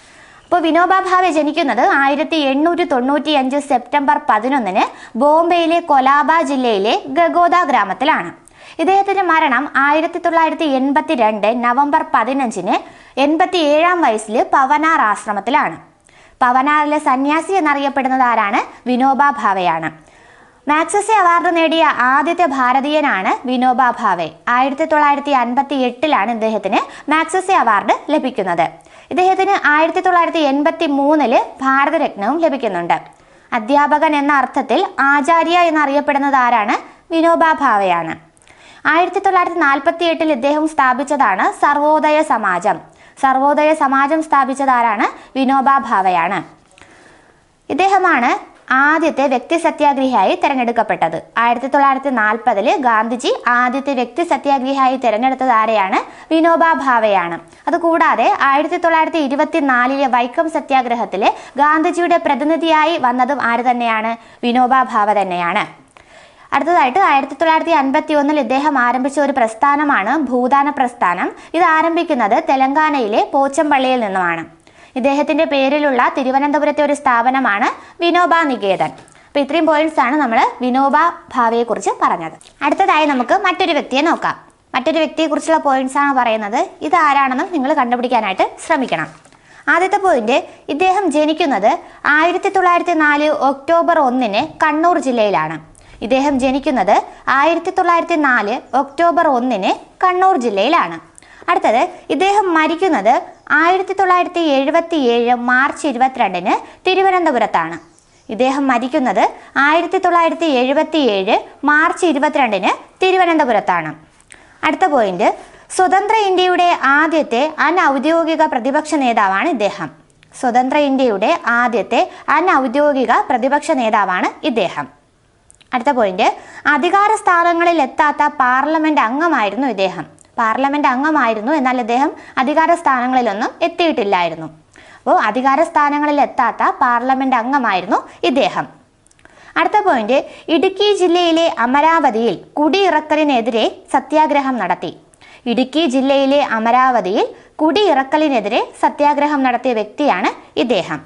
A: അപ്പോൾ വിനോബ ഭാവെ ജനിക്കുന്നത് ആയിരത്തി എണ്ണൂറ്റി തൊണ്ണൂറ്റി അഞ്ച് സെപ്റ്റംബർ പതിനൊന്നിന് ബോംബെയിലെ കൊലാബ ജില്ലയിലെ ഗഗോദ ഗ്രാമത്തിലാണ്. ഇദ്ദേഹത്തിന്റെ മരണം ആയിരത്തി തൊള്ളായിരത്തി എൺപത്തി രണ്ട് നവംബർ പതിനഞ്ചിന് എൺപത്തി ഏഴാം വയസ്സിൽ പവനാർ ആശ്രമത്തിലാണ്. പവനാറിലെ സന്യാസി എന്നറിയപ്പെടുന്നത് ആരാണ്? വിനോബ ഭാവെയാണ്. മാക്സസെ അവാർഡ് നേടിയ ആദ്യത്തെ ഭാരതീയനാണ് വിനോബ ഭാവെ. ആയിരത്തി തൊള്ളായിരത്തി അൻപത്തി എട്ടിലാണ് ഇദ്ദേഹത്തിന് മാക്സസെ അവാർഡ് ലഭിക്കുന്നത്. ഇദ്ദേഹത്തിന് ആയിരത്തി തൊള്ളായിരത്തി എൺപത്തി മൂന്നിൽ ഭാരതരത്നവും ലഭിക്കുന്നുണ്ട്. അധ്യാപകൻ എന്ന അർത്ഥത്തിൽ ആചാര്യ എന്നറിയപ്പെടുന്നത് ആരാണ്? വിനോബ ഭാവയാണ്. ആയിരത്തി തൊള്ളായിരത്തി നാൽപ്പത്തി എട്ടിൽ ഇദ്ദേഹം സ്ഥാപിച്ചതാണ് സർവോദയ സമാജം. സർവോദയ സമാജം സ്ഥാപിച്ചതാരാണ് വിനോബ ഭാവയാണ്. ഇദ്ദേഹമാണ് ആദ്യത്തെ വ്യക്തി സത്യാഗ്രഹിയായി തിരഞ്ഞെടുക്കപ്പെട്ടത്. ആയിരത്തി തൊള്ളായിരത്തി നാൽപ്പതിൽ ഗാന്ധിജി ആദ്യത്തെ വ്യക്തി സത്യാഗ്രഹിയായി തിരഞ്ഞെടുത്തത് ആരെയാണ്? വിനോബ ഭാവെയാണ്. അതുകൂടാതെ ആയിരത്തി തൊള്ളായിരത്തി ഇരുപത്തിനാലിലെ വൈക്കം സത്യാഗ്രഹത്തിൽ ഗാന്ധിജിയുടെ പ്രതിനിധിയായി വന്നതും ആര് തന്നെയാണ്? വിനോബ ഭാവ തന്നെയാണ്. അടുത്തതായിട്ട് ആയിരത്തി തൊള്ളായിരത്തി അൻപത്തി ഒന്നിൽ ഇദ്ദേഹം ആരംഭിച്ച ഒരു പ്രസ്ഥാനമാണ് ഭൂദാന പ്രസ്ഥാനം. ഇത് ആരംഭിക്കുന്നത് തെലങ്കാനയിലെ പോച്ചമ്പള്ളിയിൽ നിന്നുമാണ്. ഇദ്ദേഹത്തിന്റെ പേരിലുള്ള തിരുവനന്തപുരത്തെ ഒരു സ്ഥാപനമാണ് വിനോബ നികേതൻ. അപ്പോൾ ഇത്രയും പോയിന്റ്സ് ആണ് നമ്മൾ വിനോബ ഭാവയെക്കുറിച്ച് പറഞ്ഞത്. അടുത്തതായി നമുക്ക് മറ്റൊരു വ്യക്തിയെ നോക്കാം. മറ്റൊരു വ്യക്തിയെക്കുറിച്ചുള്ള പോയിന്റ്സ് ആണ് പറയുന്നത്. ഇത് ആരാണെന്നും നിങ്ങൾ കണ്ടുപിടിക്കാനായിട്ട് ശ്രമിക്കണം. ആദ്യത്തെ പോയിന്റ് ഇദ്ദേഹം ജനിക്കുന്നത് ആയിരത്തി തൊള്ളായിരത്തി നാല് ഒക്ടോബർ ഒന്നിന് കണ്ണൂർ ജില്ലയിലാണ്. ഇദ്ദേഹം ജനിക്കുന്നത് ആയിരത്തി തൊള്ളായിരത്തി നാല് ഒക്ടോബർ ഒന്നിന് കണ്ണൂർ ജില്ലയിലാണ്. അടുത്തത് ഇദ്ദേഹം മരിക്കുന്നത് ആയിരത്തി തൊള്ളായിരത്തി എഴുപത്തി ഏഴ് മാർച്ച് ഇരുപത്തിരണ്ടിന് തിരുവനന്തപുരത്താണ്. ഇദ്ദേഹം മരിക്കുന്നത് ആയിരത്തി തൊള്ളായിരത്തി എഴുപത്തി ഏഴ് മാർച്ച് ഇരുപത്തിരണ്ടിന് തിരുവനന്തപുരത്താണ്. അടുത്ത പോയിന്റ് സ്വതന്ത്ര ഇന്ത്യയുടെ ആദ്യത്തെ അനൗദ്യോഗിക പ്രതിപക്ഷ നേതാവാണ് ഇദ്ദേഹം. സ്വതന്ത്ര ഇന്ത്യയുടെ ആദ്യത്തെ അനൗദ്യോഗിക പ്രതിപക്ഷ നേതാവാണ് ഇദ്ദേഹം. അടുത്ത പോയിന്റ് അധികാര സ്ഥാനങ്ങളിൽ എത്താത്ത പാർലമെന്റ് അംഗമായിരുന്നു ഇദ്ദേഹം. പാർലമെന്റ് അംഗമായിരുന്നു എന്നാൽ അദ്ദേഹം അധികാര സ്ഥാനങ്ങളിലൊന്നും എത്തിയിട്ടില്ലായിരുന്നു. അപ്പോൾ അധികാര സ്ഥാനങ്ങളിൽ എത്താത്ത പാർലമെന്റ് അംഗമായിരുന്നു ഇദ്ദേഹം. അടുത്ത പോയിന്റ് ഇടുക്കി ജില്ലയിലെ അമരാവതിയിൽ കുടിയിറക്കലിനെതിരെ സത്യാഗ്രഹം നടത്തി. ഇടുക്കി ജില്ലയിലെ അമരാവതിയിൽ കുടിയിറക്കലിനെതിരെ സത്യാഗ്രഹം നടത്തിയ വ്യക്തിയാണ് ഇദ്ദേഹം.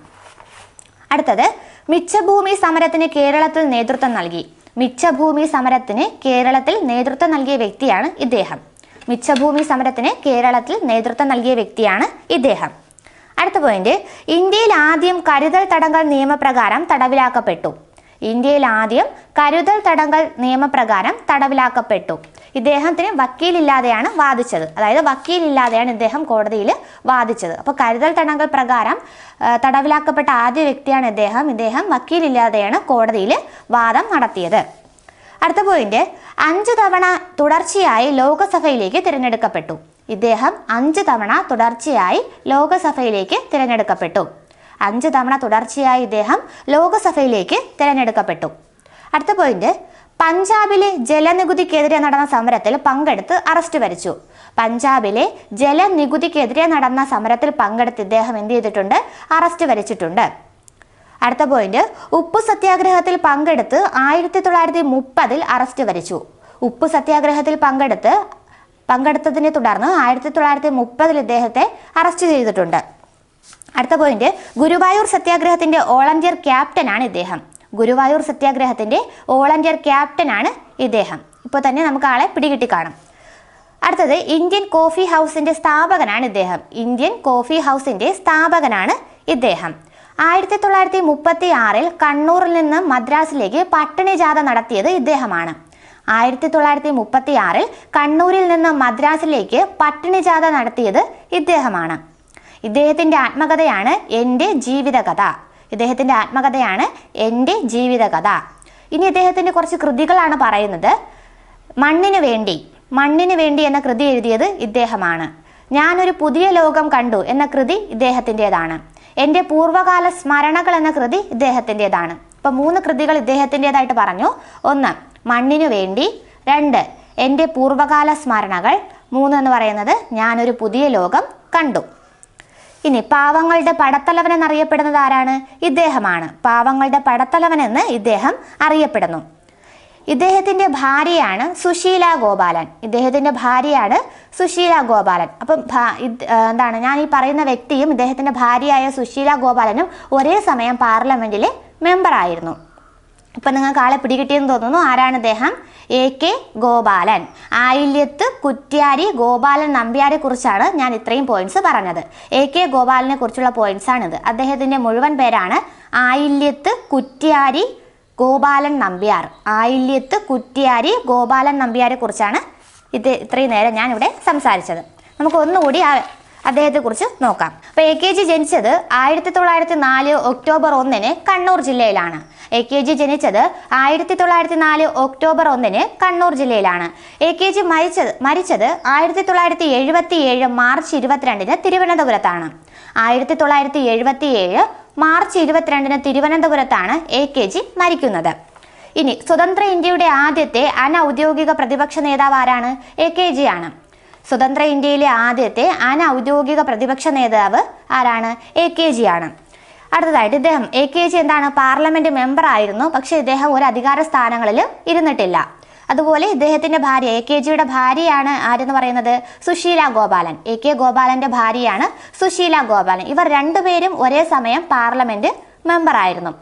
A: അടുത്തത് മിച്ചഭൂമി സമരത്തിന് കേരളത്തിൽ നേതൃത്വം നൽകി. മിച്ചഭൂമി സമരത്തിന് കേരളത്തിൽ നേതൃത്വം നൽകിയ വ്യക്തിയാണ് ഇദ്ദേഹം. മിച്ചഭൂമി സമരത്തിന് കേരളത്തിൽ നേതൃത്വം നൽകിയ വ്യക്തിയാണ് ഇദ്ദേഹം. അടുത്ത പോയിന്റ് ഇന്ത്യയിൽ ആദ്യം കരുതൽ തടങ്കൽ നിയമപ്രകാരം തടവിലാക്കപ്പെട്ടു. ഇന്ത്യയിൽ ആദ്യം കരുതൽ തടങ്കൽ നിയമപ്രകാരം തടവിലാക്കപ്പെട്ടു. ഇദ്ദേഹത്തിന് വക്കീലില്ലാതെയാണ് വാദിച്ചത്. അതായത് വക്കീലില്ലാതെയാണ് ഇദ്ദേഹം കോടതിയിൽ വാദിച്ചത്. അപ്പോൾ കരുതൽ തടങ്കൽ പ്രകാരം തടവിലാക്കപ്പെട്ട ആദ്യ വ്യക്തിയാണ് ഇദ്ദേഹം. ഇദ്ദേഹം വക്കീലില്ലാതെയാണ് കോടതിയിൽ വാദം നടത്തിയത്. അടുത്ത പോയിന്റ്. അഞ്ച് തവണ തുടർച്ചയായി ലോകസഭയിലേക്ക് തിരഞ്ഞെടുക്കപ്പെട്ടു. ഇദ്ദേഹം അഞ്ച് തവണ തുടർച്ചയായി ലോകസഭയിലേക്ക് തിരഞ്ഞെടുക്കപ്പെട്ടു. അഞ്ച് തവണ തുടർച്ചയായി ഇദ്ദേഹം ലോകസഭയിലേക്ക് തിരഞ്ഞെടുക്കപ്പെട്ടു. അടുത്ത പോയിന്റ്. പഞ്ചാബിലെ ജലനികുതിക്കെതിരെ നടന്ന സമരത്തിൽ പങ്കെടുത്ത് അറസ്റ്റ് വരിച്ചു. പഞ്ചാബിലെ ജലനികുതിക്കെതിരെ നടന്ന സമരത്തിൽ പങ്കെടുത്ത് ഇദ്ദേഹം എന്ത് ചെയ്തിട്ടുണ്ട്? അറസ്റ്റ് വരിച്ചിട്ടുണ്ട്. അടുത്ത പോയിന്റ് ഉപ്പു സത്യാഗ്രഹത്തിൽ പങ്കെടുത്ത് ആയിരത്തി തൊള്ളായിരത്തി മുപ്പതിൽ അറസ്റ്റ് വരിച്ചു. ഉപ്പു സത്യാഗ്രഹത്തിൽ പങ്കെടുത്ത് പങ്കെടുത്തതിനെ തുടർന്ന് ആയിരത്തി തൊള്ളായിരത്തി മുപ്പതിൽ ഇദ്ദേഹത്തെ അറസ്റ്റ് ചെയ്തിട്ടുണ്ട്. അടുത്ത പോയിന്റ് ഗുരുവായൂർ സത്യാഗ്രഹത്തിന്റെ ഓളഞ്ചർ ക്യാപ്റ്റനാണ് ഇദ്ദേഹം. ഗുരുവായൂർ സത്യാഗ്രഹത്തിന്റെ ഓളഞ്ചർ ക്യാപ്റ്റനാണ് ഇദ്ദേഹം. ഇപ്പോൾ തന്നെ നമുക്ക് ആളെ പിടികിട്ടി കാണാം. അടുത്തത് ഇന്ത്യൻ കോഫി ഹൗസിന്റെ സ്ഥാപകനാണ് ഇദ്ദേഹം. ഇന്ത്യൻ കോഫി ഹൗസിന്റെ സ്ഥാപകനാണ് ഇദ്ദേഹം. ആയിരത്തി തൊള്ളായിരത്തി മുപ്പത്തി ആറിൽ കണ്ണൂരിൽ നിന്ന് മദ്രാസിലേക്ക് പട്ടിണി ജാഥ നടത്തിയത് ഇദ്ദേഹമാണ്. ആയിരത്തി തൊള്ളായിരത്തി മുപ്പത്തി ആറിൽ കണ്ണൂരിൽ നിന്ന് മദ്രാസിലേക്ക് പട്ടിണി ജാഥ നടത്തിയത് ഇദ്ദേഹമാണ്. ഇദ്ദേഹത്തിന്റെ ആത്മകഥയാണ് എന്റെ ജീവിതകഥ. ഇദ്ദേഹത്തിന്റെ ആത്മകഥയാണ് എന്റെ ജീവിതകഥ. ഇനി ഇദ്ദേഹത്തിന്റെ കുറച്ച് കൃതികളാണ് പറയുന്നത്. മണ്ണിനു വേണ്ടി മണ്ണിനു വേണ്ടി എന്ന കൃതി എഴുതിയത് ഇദ്ദേഹമാണ്. ഞാനൊരു പുതിയ ലോകം കണ്ടു എന്ന കൃതി ഇദ്ദേഹത്തിന്റെതാണ് എന്റെ പൂർവകാല സ്മരണകൾ എന്ന കൃതി ഇദ്ദേഹത്തിന്റെതാണ്. ഇപ്പം മൂന്ന് കൃതികൾ ഇദ്ദേഹത്തിന്റെതായിട്ട് പറഞ്ഞു. ഒന്ന് മണ്ണിനു വേണ്ടി. രണ്ട് എന്റെ പൂർവകാല സ്മരണകൾ. മൂന്ന് എന്ന് പറയുന്നത് ഞാനൊരു പുതിയ ലോകം കണ്ടു. ഇനി പാവങ്ങളുടെ പടത്തലവൻ എന്നറിയപ്പെടുന്നത് ആരാണ്? ഇദ്ദേഹമാണ്. പാവങ്ങളുടെ പടത്തലവൻ എന്ന് ഇദ്ദേഹം അറിയപ്പെടുന്നു. ഇദ്ദേഹത്തിന്റെ ഭാര്യയാണ് സുശീല ഗോപാലൻ. ഇദ്ദേഹത്തിന്റെ ഭാര്യയാണ് സുശീല ഗോപാലൻ. അപ്പം എന്താണ് ഞാൻ ഈ പറയുന്ന വ്യക്തിയും ഇദ്ദേഹത്തിന്റെ ഭാര്യയായ സുശീല ഗോപാലനും ഒരേ സമയം പാർലമെന്റിലെ മെമ്പറായിരുന്നു ഇപ്പൊ നിങ്ങൾക്ക് ആളെ പിടികിട്ടിയെന്ന് തോന്നുന്നു. ആരാണ് ഇദ്ദേഹം? A K Gopalan. Ayilyath കുറ്റ്യാരി Gopalan നമ്പ്യാരെ കുറിച്ചാണ് ഞാൻ ഇത്രയും പോയിന്റ്സ് പറഞ്ഞത്. എ കെ ഗോപാലനെ കുറിച്ചുള്ള പോയിന്റ്സ് ആണിത്. അദ്ദേഹത്തിന്റെ മുഴുവൻ പേരാണ് ആയില്യത്ത് കുറ്റ്യാരി ഗോപാലൻ നമ്പ്യാർ. ആയില്യത്ത് കുറ്റിയാരി ഗോപാലൻ നമ്പ്യാരെ കുറിച്ചാണ് ഇത് ഇത്രയും നേരം ഞാൻ ഇവിടെ സംസാരിച്ചത്. നമുക്ക് ഒന്നുകൂടി അദ്ദേഹത്തെക്കുറിച്ച് നോക്കാം. അപ്പോൾ എ കെ ജി ജനിച്ചത് ആയിരത്തി തൊള്ളായിരത്തി നാല് ഒക്ടോബർ ഒന്നിന് കണ്ണൂർ ജില്ലയിലാണ്. എ കെ ജി ജനിച്ചത് ആയിരത്തി തൊള്ളായിരത്തി നാല് ഒക്ടോബർ ഒന്നിന് കണ്ണൂർ ജില്ലയിലാണ്. എ കെ ജി മരിച്ചത് മരിച്ചത് ആയിരത്തി തൊള്ളായിരത്തി എഴുപത്തി ഏഴ് മാർച്ച് ഇരുപത്തിരണ്ടിന് തിരുവനന്തപുരത്താണ്. ആയിരത്തി തൊള്ളായിരത്തി എഴുപത്തി ഏഴ് മാർച്ച് ഇരുപത്തിരണ്ടിന് തിരുവനന്തപുരത്താണ് എ കെ ജി മരിക്കുന്നത്. ഇനി സ്വതന്ത്ര ഇന്ത്യയുടെ ആദ്യത്തെ അനൗദ്യോഗിക പ്രതിപക്ഷ നേതാവ് ആരാണ്? എ കെ ജി ആണ്. സ്വതന്ത്ര ഇന്ത്യയിലെ ആദ്യത്തെ അനൗദ്യോഗിക പ്രതിപക്ഷ നേതാവ് ആരാണ്? എ കെ ജി ആണ്. അടുത്തതായിട്ട് ഇദ്ദേഹം എ കെ ജി എന്താണ്? പാർലമെന്റ് മെമ്പർ ആയിരുന്നു പക്ഷേ ഇദ്ദേഹം ഒരു അധികാര സ്ഥാനങ്ങളിൽ ഇരുന്നിട്ടില്ല. അതുപോലെ ഇദ്ദേഹത്തിന്റെ ഭാര്യ എ കെ ജിയുടെ ഭാര്യയാണ് ആരെന്ന് പറയുന്നത്? സുശീല ഗോപാലൻ. എ കെ ഗോപാലന്റെ ഭാര്യയാണ് സുശീല ഗോപാലൻ. ഇവർ രണ്ടുപേരും ഒരേ സമയം പാർലമെന്റ് മെമ്പർ ആയിരുന്നു.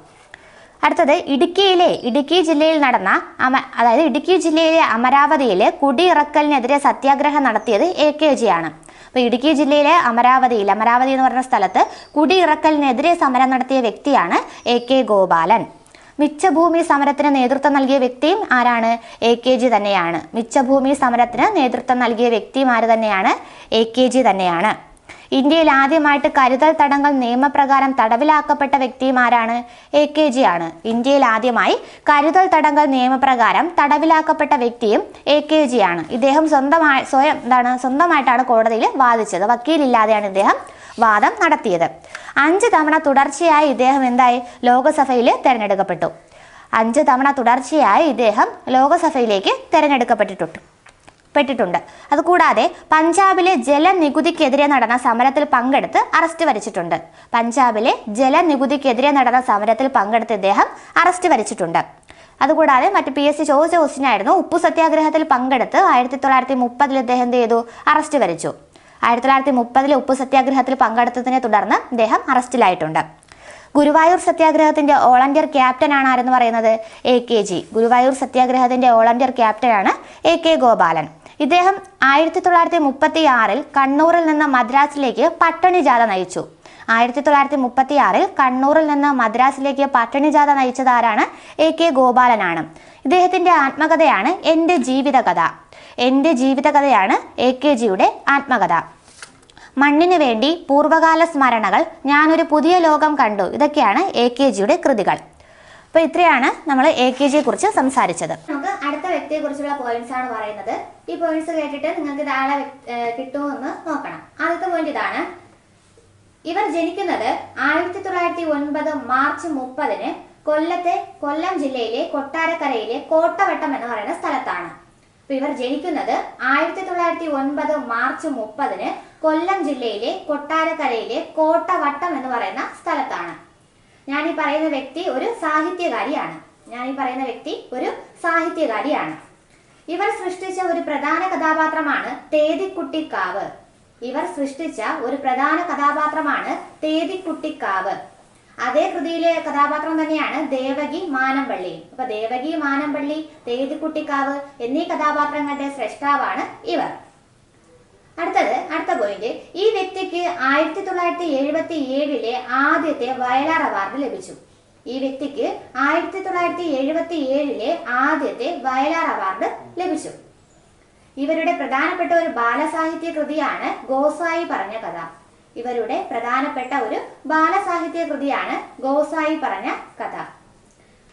A: അടുത്തത് ഇടുക്കിയിലെ ഇടുക്കി ജില്ലയിൽ നടന്ന അമ അതായത് ഇടുക്കി ജില്ലയിലെ അമരാവതിയിലെ കുടിയിറക്കലിനെതിരെ സത്യാഗ്രഹം നടത്തിയത് എ കെ ജി ആണ്. അപ്പോൾ ഇടുക്കി ജില്ലയിലെ അമരാവതിയിൽ അമരാവതി എന്ന് പറഞ്ഞ സ്ഥലത്ത് കുടിയിറക്കലിനെതിരെ സമരം നടത്തിയ വ്യക്തിയാണ് എ കെ ഗോപാലൻ. മിച്ചഭൂമി സമരത്തിന് നേതൃത്വം നൽകിയ വ്യക്തിയും ആരാണ്? എ കെ ജി തന്നെയാണ്. മിച്ചഭൂമി സമരത്തിന് നേതൃത്വം നൽകിയ വ്യക്തിയും ആര് തന്നെയാണ്? എ കെ ജി തന്നെയാണ്. ഇന്ത്യയിൽ ആദ്യമായിട്ട് കരുതൽ തടങ്കൽ നിയമപ്രകാരം തടവിലാക്കപ്പെട്ട വ്യക്തിയും ആരാണ്? എ കെ ജി ആണ്. ഇന്ത്യയിൽ ആദ്യമായി കരുതൽ തടങ്കൽ നിയമപ്രകാരം തടവിലാക്കപ്പെട്ട വ്യക്തിയും എ കെ ജി ആണ്. ഇദ്ദേഹം സ്വന്തമായി സ്വയം എന്താണ് സ്വന്തമായിട്ടാണ് കോടതിയിൽ വാദിച്ചത്. വക്കീലില്ലാതെയാണ് ഇദ്ദേഹം വാദം നടത്തിയത്. അഞ്ച് തവണ തുടർച്ചയായി ഇദ്ദേഹം എന്തായി? ലോകസഭയിൽ തിരഞ്ഞെടുക്കപ്പെട്ടു. അഞ്ച് തവണ തുടർച്ചയായി ഇദ്ദേഹം ലോകസഭയിലേക്ക് തിരഞ്ഞെടുക്കപ്പെട്ടിട്ടുണ്ട് പെട്ടിട്ടുണ്ട്. അതുകൂടാതെ പഞ്ചാബിലെ ജലനികുതിക്കെതിരെ നടന്ന സമരത്തിൽ പങ്കെടുത്ത് അറസ്റ്റ് വരിച്ചിട്ടുണ്ട്. പഞ്ചാബിലെ ജലനികുതിക്കെതിരെ നടന്ന സമരത്തിൽ പങ്കെടുത്ത് ഇദ്ദേഹം അറസ്റ്റ് വരിച്ചിട്ടുണ്ട്. അതുകൂടാതെ മറ്റ് പി എസ് സി ചോദിച്ച ക്വസ്റ്റിനായിരുന്നു ഉപ്പു സത്യാഗ്രഹത്തിൽ പങ്കെടുത്ത് ആയിരത്തി തൊള്ളായിരത്തി മുപ്പതിൽ ഇദ്ദേഹം എന്ത് ചെയ്തു? അറസ്റ്റ് വരിച്ചു. ആയിരത്തി തൊള്ളായിരത്തി മുപ്പതിലെ ഉപ്പു സത്യാഗ്രഹത്തിൽ പങ്കെടുത്തതിനെ തുടർന്ന് അദ്ദേഹം അറസ്റ്റിലായിട്ടുണ്ട്. ഗുരുവായൂർ സത്യാഗ്രഹത്തിന്റെ ഓളണ്ടിയർ ആണ് ആരെന്ന് പറയുന്നത് എ കെ ജി. ഗുരുവായൂർ സത്യാഗ്രഹത്തിന്റെ ഓളണ്ടിയർ ക്യാപ്റ്റനാണ് എ കെ ഗോപാലൻ. ഇദ്ദേഹം ആയിരത്തി തൊള്ളായിരത്തി മുപ്പത്തി ആറിൽ കണ്ണൂരിൽ നിന്ന് മദ്രാസിലേക്ക് പട്ടണി ജാഥ നയിച്ചു. ആയിരത്തി തൊള്ളായിരത്തി മുപ്പത്തി ആറിൽ കണ്ണൂരിൽ നിന്ന് മദ്രാസിലേക്ക് പട്ടണി ജാഥ നയിച്ചത് ആരാണ് എ കെ ഗോപാലനാണ്. ഇദ്ദേഹത്തിന്റെ ആത്മകഥയാണ് എന്റെ ജീവിതകഥ. എന്റെ ജീവിതകഥയാണ് എ കെ ജിയുടെ ആത്മകഥ. മണ്ണിനു വേണ്ടി പൂർവകാല സ്മരണകൾ ഞാനൊരു പുതിയ ലോകം കണ്ടു. ഇതൊക്കെയാണ് എ കെ ജിയുടെ കൃതികൾ. അപ്പോൾ ഇത്രയാണ് നമ്മൾ എ കെ ജിയെ കുറിച്ച് സംസാരിച്ചത്. നമുക്ക് അടുത്ത വ്യക്തിയെ കുറിച്ചുള്ള പോയിന്റ്സ് ആണ് പറയുന്നത്. ഈ പോയിന്റ്സ് കേട്ടിട്ട് നിങ്ങൾക്ക് ഇതാളെ കിട്ടുമോ എന്ന് നോക്കണം. ആദ്യത്തെ പോയിന്റ് ഇതാണ്. ഇവർ ജനിക്കുന്നത് ആയിരത്തി തൊള്ളായിരത്തി ഒൻപത് മാർച്ച് മുപ്പതിന് കൊല്ലത്തെ കൊല്ലം ജില്ലയിലെ കൊട്ടാരക്കരയിലെ കോട്ടവട്ടം എന്ന് പറയുന്ന സ്ഥലത്താണ്. അപ്പൊ ഇവർ ജനിക്കുന്നത് ആയിരത്തി തൊള്ളായിരത്തി ഒൻപത് മാർച്ച് മുപ്പതിന് കൊല്ലം ജില്ലയിലെ കൊട്ടാരക്കരയിലെ കോട്ടവട്ടം എന്ന് പറയുന്ന സ്ഥലത്താണ്. ഞാൻ ഈ പറയുന്ന വ്യക്തി ഒരു സാഹിത്യകാരിയാണ്. ഞാൻ ഈ പറയുന്ന വ്യക്തി ഒരു സാഹിത്യകാരിയാണ്. ഇവർ സൃഷ്ടിച്ച ഒരു പ്രധാന കഥാപാത്രമാണ് തേതിക്കുട്ടിക്കാവ്. ഇവർ സൃഷ്ടിച്ച ഒരു പ്രധാന കഥാപാത്രമാണ് തേതിക്കുട്ടിക്കാവ്. അതേ കൃതിയിലെ കഥാപാത്രം തന്നെയാണ് ദേവകി മാനമ്പള്ളി അപ്പൊ ദേവകി മാനമ്പള്ളി തേതിക്കുട്ടിക്കാവ് എന്നീ കഥാപാത്രങ്ങളുടെ സൃഷ്ടാവാണ് ഇവർ. അടുത്തത് അടുത്ത പോയിന്റ് ഈ വ്യക്തിക്ക് ആയിരത്തി തൊള്ളായിരത്തി എഴുപത്തി ഏഴിലെ ആദ്യത്തെ വയലാർ അവാർഡ് ലഭിച്ചു. ഈ വ്യക്തിക്ക് ആയിരത്തി തൊള്ളായിരത്തി എഴുപത്തി ഏഴിലെ ആദ്യത്തെ വയലാർ അവാർഡ് ലഭിച്ചു. ഇവരുടെ പ്രധാനപ്പെട്ട ഒരു ബാലസാഹിത്യ കൃതിയാണ് ഗോസായി പറഞ്ഞ കഥ. ഇവരുടെ പ്രധാനപ്പെട്ട ഒരു ബാലസാഹിത്യ കൃതിയാണ് ഗോസായി പറഞ്ഞ കഥ.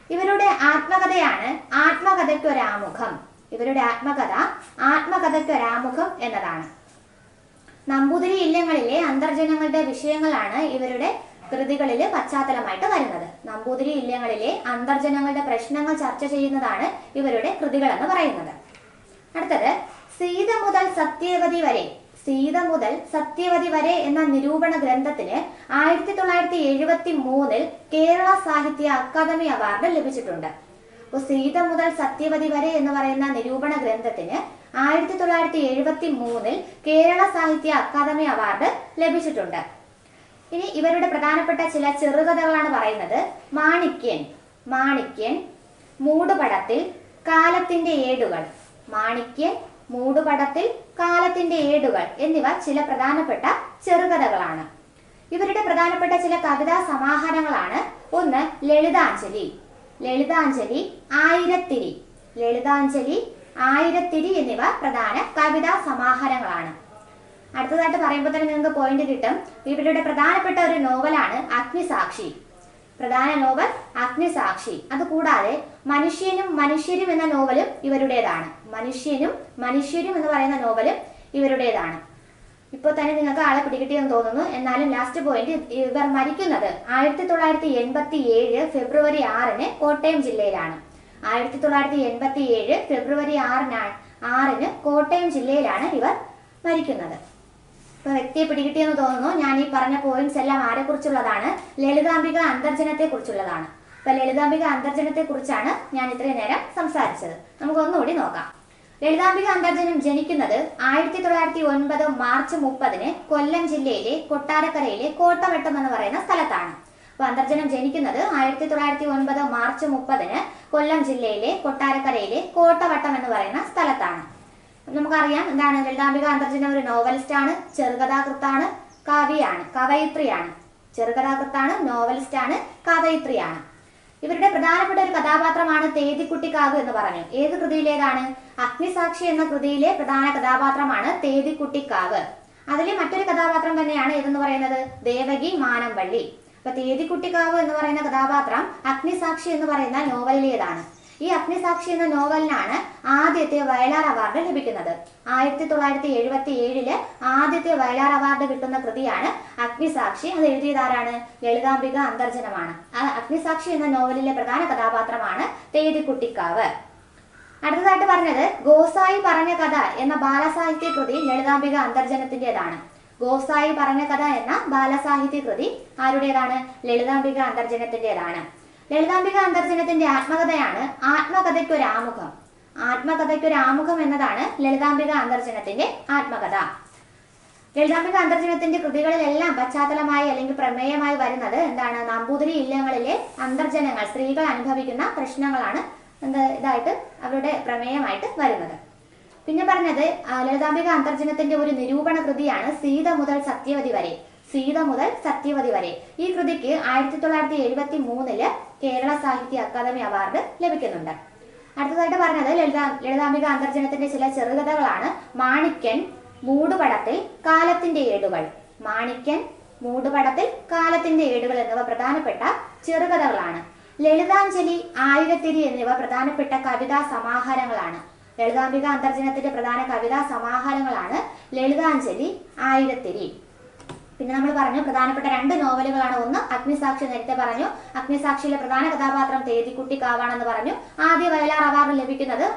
A: ഇവരുടെ ആത്മകഥയാണ് ആത്മകഥയ്ക്കൊരാമുഖം. ഇവരുടെ ആത്മകഥ ആത്മകഥയ്ക്കൊരാമുഖം എന്നതാണ്. നമ്പൂതിരി ഇല്ലങ്ങളിലെ അന്തർജനങ്ങളുടെ വിഷയങ്ങളാണ് ഇവരുടെ കൃതികളിൽ പശ്ചാത്തലമായിട്ട് വരുന്നത്. നമ്പൂതിരി ഇല്ലങ്ങളിലെ അന്തർജനങ്ങളുടെ പ്രശ്നങ്ങൾ ചർച്ച ചെയ്യുന്നതാണ് ഇവരുടെ കൃതികളെന്ന് പറയുന്നത്. അടുത്തത് സീത മുതൽ സത്യവതി വരെ സീത മുതൽ സത്യവതി വരെ എന്ന നിരൂപണ ഗ്രന്ഥത്തിന് ആയിരത്തി തൊള്ളായിരത്തി എഴുപത്തി മൂന്നിൽ കേരള സാഹിത്യ അക്കാദമി അവാർഡ് ലഭിച്ചിട്ടുണ്ട്. അപ്പോൾ സീത മുതൽ സത്യവതി വരെ എന്ന് പറയുന്ന നിരൂപണ ഗ്രന്ഥത്തിന് ആയിരത്തി തൊള്ളായിരത്തി എഴുപത്തി മൂന്നിൽ കേരള സാഹിത്യ അക്കാദമി അവാർഡ് ലഭിച്ചിട്ടുണ്ട്. ഇനി ഇവരുടെ പ്രധാനപ്പെട്ട ചില ചെറുകഥകളാണ് പറയുന്നത്. മാണിക്യൻ മാണിക്യൻ മൂടുപടത്തിൽ കാലത്തിന്റെ ഏടുകൾ. മാണിക്യൻ മൂടുപടത്തിൽ കാലത്തിന്റെ ഏടുകൾ എന്നിവ ചില പ്രധാനപ്പെട്ട ചെറുകഥകളാണ്. ഇവരുടെ പ്രധാനപ്പെട്ട ചില കവിതാ സമാഹാരങ്ങളാണ്. ഒന്ന് ലളിതാഞ്ജലി. ലളിതാഞ്ജലി ആയിരത്തിരി. ലളിതാഞ്ജലി ആയിരത്തിരി എന്നിവ പ്രധാന കവിതാ സമാഹാരങ്ങളാണ്. അടുത്തതായിട്ട് പറയുമ്പോൾ തന്നെ നിങ്ങൾക്ക് പോയിന്റ് കിട്ടും. ഇവരുടെ പ്രധാനപ്പെട്ട ഒരു നോവലാണ് അഗ്നിസാക്ഷി. പ്രധാന നോവൽ അഗ്നിസാക്ഷി. അതുകൂടാതെ മനുഷ്യനും മനുഷ്യരും എന്ന നോവലും ഇവരുടേതാണ്. മനുഷ്യനും മനുഷ്യരും എന്ന് പറയുന്ന നോവലും ഇവരുടേതാണ്. ഇപ്പോൾ തന്നെ നിങ്ങൾക്ക് ആളെ പിടികിട്ടിയെന്ന് തോന്നുന്നു. എന്നാലും ലാസ്റ്റ് പോയിന്റ് ഇവർ മരിക്കുന്നത് ആയിരത്തി തൊള്ളായിരത്തി എൺപത്തി ഏഴ് ഫെബ്രുവരി ആറിന് കോട്ടയം ജില്ലയിലാണ്. ആയിരത്തി തൊള്ളായിരത്തി എൺപത്തി ഏഴ് ഫെബ്രുവരി ആറിനാണ് ആറിന് കോട്ടയം ജില്ലയിലാണ് ഇവർ മരിക്കുന്നത്. ഇപ്പൊ വ്യക്തിയെ പിടികിട്ടിയെന്ന് തോന്നുന്നു. ഞാൻ ഈ പറഞ്ഞ പോയിന്റ്സ് എല്ലാം ആരെ കുറിച്ചുള്ളതാണ് ലളിതാംബിക അന്തർജനത്തെ കുറിച്ചുള്ളതാണ് ഇപ്പൊ ലളിതാംബിക അന്തർജനത്തെ കുറിച്ചാണ് ഞാൻ ഇത്രയും നേരം സംസാരിച്ചത്. നമുക്ക് ഒന്നുകൂടി നോക്കാം. ലളിതാംബിക അന്തർജനം ജനിക്കുന്നത് ആയിരത്തി തൊള്ളായിരത്തി ഒൻപത് മാർച്ച് മുപ്പതിന് കൊല്ലം ജില്ലയിലെ കൊട്ടാരക്കരയിലെ കോട്ടവട്ടം എന്ന് പറയുന്ന സ്ഥലത്താണ്. അപ്പൊ അന്തർജനം ജനിക്കുന്നത് ആയിരത്തി തൊള്ളായിരത്തി ഒൻപത് മാർച്ച് മുപ്പതിന് കൊല്ലം ജില്ലയിലെ കൊട്ടാരക്കരയിലെ കോട്ടവട്ടം എന്ന് പറയുന്ന സ്ഥലത്താണ്. നമുക്കറിയാം എന്താണ് ലളിതാംബിക അന്തർജന ഒരു നോവലിസ്റ്റ് ആണ് ചെറുകഥാകൃത്താണ് കവിയാണ് കവയിത്രിയാണ്. ചെറുകഥാകൃത്താണ് നോവലിസ്റ്റ് ആണ് കവയിത്രിയാണ്. ഇവരുടെ പ്രധാനപ്പെട്ട ഒരു കഥാപാത്രമാണ് തേതിക്കുട്ടിക്കാവ് എന്ന് പറഞ്ഞു. ഏത് കൃതിയിലേതാണ്? അഗ്നിസാക്ഷി എന്ന കൃതിയിലെ പ്രധാന കഥാപാത്രമാണ് തേതിക്കുട്ടിക്കാവ്. അതിലെ മറ്റൊരു കഥാപാത്രം തന്നെയാണ് ഏതെന്ന് പറയുന്നത്? ദേവകി മാനംപള്ളി അപ്പൊ തേതിക്കുട്ടിക്കാവ് എന്ന് പറയുന്ന കഥാപാത്രം അഗ്നിസാക്ഷി എന്ന് പറയുന്ന നോവലിലേതാണ്. ഈ അഗ്നിസാക്ഷി എന്ന നോവലിനാണ് ആദ്യത്തെ വയലാർ അവാർഡ് ലഭിക്കുന്നത്. ആയിരത്തി തൊള്ളായിരത്തി എഴുപത്തി ഏഴിൽ ആദ്യത്തെ വയലാർ അവാർഡ് കിട്ടുന്ന കൃതിയാണ് അഗ്നിസാക്ഷി. അത് എഴുതിയതാരാണ്? ലളിതാംബിക അന്തർജനമാണ്. അഗ്നിസാക്ഷി എന്ന നോവലിലെ പ്രധാന കഥാപാത്രമാണ് തേതിക്കുട്ടിക്കാവ്. അടുത്തതായിട്ട് പറഞ്ഞത് ഗോസായി പറഞ്ഞ കഥ എന്ന ബാലസാഹിത്യ കൃതി ലളിതാംബിക അന്തർജനത്തിന്റെതാണ്. ഗോസായി പറഞ്ഞ കഥ എന്ന ബാലസാഹിത്യ കൃതി ആരുടേതാണ്? ലളിതാംബിക അന്തർജനത്തിന്റെതാണ്. ലളിതാംബിക അന്തർജനത്തിന്റെ ആത്മകഥയാണ് ആത്മകഥയ്ക്കൊരു ആമുഖം ആത്മകഥയ്ക്കൊരു ആമുഖം എന്നതാണ് ലളിതാംബിക അന്തർജനത്തിന്റെ ആത്മകഥ. ലളിതാംബിക അന്തർജനത്തിന്റെ കൃതികളിലെല്ലാം പശ്ചാത്തലമായി അല്ലെങ്കിൽ പ്രമേയമായി വരുന്നത് എന്താണ്? നമ്പൂതിരി ഇല്ലങ്ങളിലെ അന്തർജനങ്ങൾ സ്ത്രീകൾ അനുഭവിക്കുന്ന പ്രശ്നങ്ങളാണ് ഇതായിട്ട് അവരുടെ പ്രമേയമായിട്ട് വരുന്നത്. പിന്നെ പറഞ്ഞത് ലളിതാംബിക അന്തർജനത്തിന്റെ ഒരു നിരൂപണ കൃതിയാണ് സീത മുതൽ സത്യവതി വരെ. സീത മുതൽ സത്യവതി വരെ. ഈ കൃതിക്ക് ആയിരത്തി തൊള്ളായിരത്തി എഴുപത്തി മൂന്നിൽ കേരള സാഹിത്യ അക്കാദമി അവാർഡ് ലഭിക്കുന്നുണ്ട്. അടുത്തതായിട്ട് പറഞ്ഞത് ലളിതാ ലളിതാംബിക അന്തർജനത്തിന്റെ ചില ചെറുകഥകളാണ് മാണിക്യൻ മൂടുപടത്തിൽ കാലത്തിന്റെ ഏടുകൾ. മാണിക്യൻ മൂടുപടത്തിൽ കാലത്തിന്റെ ഏടുകൾ എന്നിവ പ്രധാനപ്പെട്ട ചെറുകഥകളാണ്. ലളിതാഞ്ജലി ആയിരത്തിരി എന്നിവ പ്രധാനപ്പെട്ട കവിതാ സമാഹാരങ്ങളാണ്. ലളിതാംബിക അന്തർജനത്തിന്റെ പ്രധാന കവിതാ സമാഹാരങ്ങളാണ് ലളിതാഞ്ജലി ആയിരത്തിരി. പിന്നെ നമ്മൾ പറഞ്ഞു പ്രധാനപ്പെട്ട രണ്ട് നോവലുകളാണ് ഒന്ന് അഗ്നിസാക്ഷി നേരത്തെ പറഞ്ഞു. അഗ്നിസാക്ഷിയിലെ പ്രധാന കഥാപാത്രം തേതിക്കുട്ടി കാവാണെന്ന് പറഞ്ഞു. ആദ്യ വയലാർ അവാർഡ് ലഭിക്കുന്നത്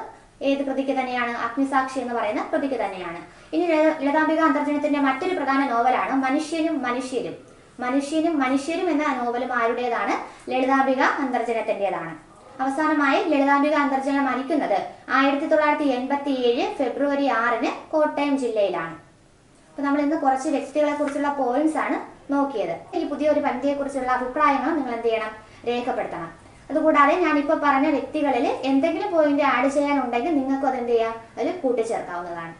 A: ഏത് കൃതിക്ക് തന്നെയാണ്? അഗ്നിസാക്ഷി എന്ന് പറയുന്ന കൃതിക്ക് തന്നെയാണ്. ഇനി ലതാംബിക അന്തർജനത്തിന്റെ മറ്റൊരു പ്രധാന നോവലാണ് മനുഷ്യനും മനുഷ്യരും. മനുഷ്യനും മനുഷ്യരും എന്ന നോവലും ആരുടേതാണ്? ലളിതാംബിക അന്തർജനത്തിന്റേതാണ്. അവസാനമായി ലളിതാംബിക അന്തർജനം മരിക്കുന്നത് ആയിരത്തി തൊള്ളായിരത്തി എൺപത്തി ഏഴ് ഫെബ്രുവരി ആറിന് കോട്ടയം ജില്ലയിലാണ്. അപ്പൊ നമ്മൾ ഇന്ന് കുറച്ച് വ്യക്തികളെ കുറിച്ചുള്ള പോയിന്റ്സ് ആണ് നോക്കിയത്. ഈ പുതിയ ഒരു പന്തിയെ കുറിച്ചുള്ള അഭിപ്രായങ്ങൾ നിങ്ങൾ എന്ത് ചെയ്യണം? രേഖപ്പെടുത്തണം. അതുകൂടാതെ ഞാൻ ഇപ്പോൾ പറഞ്ഞ വ്യക്തികളിൽ എന്തെങ്കിലും പോയിന്റ് ആഡ് ചെയ്യാനുണ്ടെങ്കിൽ നിങ്ങൾക്കും അത് എന്ത് ചെയ്യാം? അതിൽ കൂട്ടിച്ചേർക്കാവുന്നതാണ്.